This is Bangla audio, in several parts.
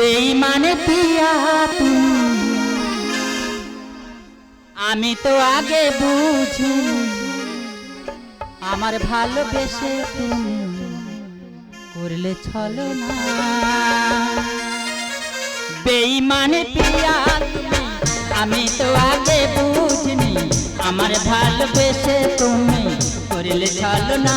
বেইমানে পিয়া তুমি। আমি তো আগে বুঝি আমার ভালোবেসে তুমি করলে ছলো না। বেইমানে পিয়া তুমি, আমি তো আগে বুঝিনি আমার ভালোবেসে তুমি করলে ছলো না।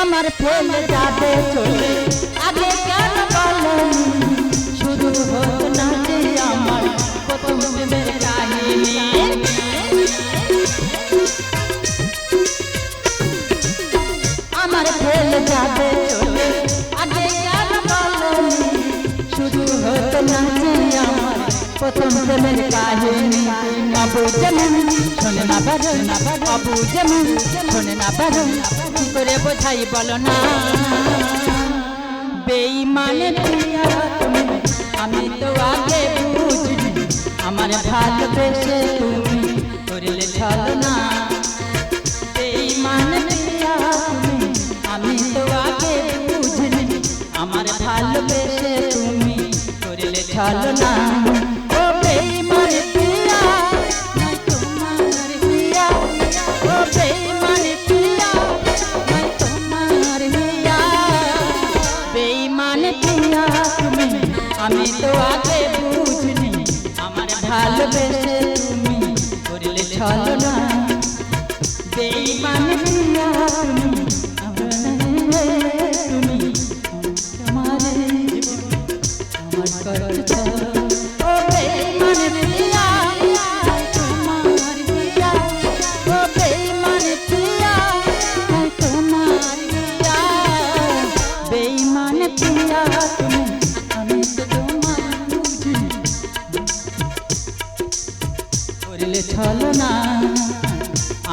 আমার ফেলে যাবে চলে প্রথম প্রেমের কাহিনী। করে বোঝাই বলো না? বেইমানে আমি তো আগে বুঝিনি। আমার ভালোবেসে তুমি করলে ছলো না করলে ছলো না। ও বেইমানে পিয়া, নাই তোমার পিয়া ও বেইমানে পিয়া আমি তো আগে বুঝিনি। আমার ভালোবেসে তুমি করলে ছলো না। বেইমানে পিয়া আমার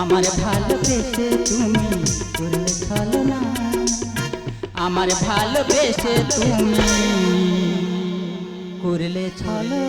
আমার ভালোবেসে তুমি করলে না। আমার ভালোবেসে তুমি করলে ছলো।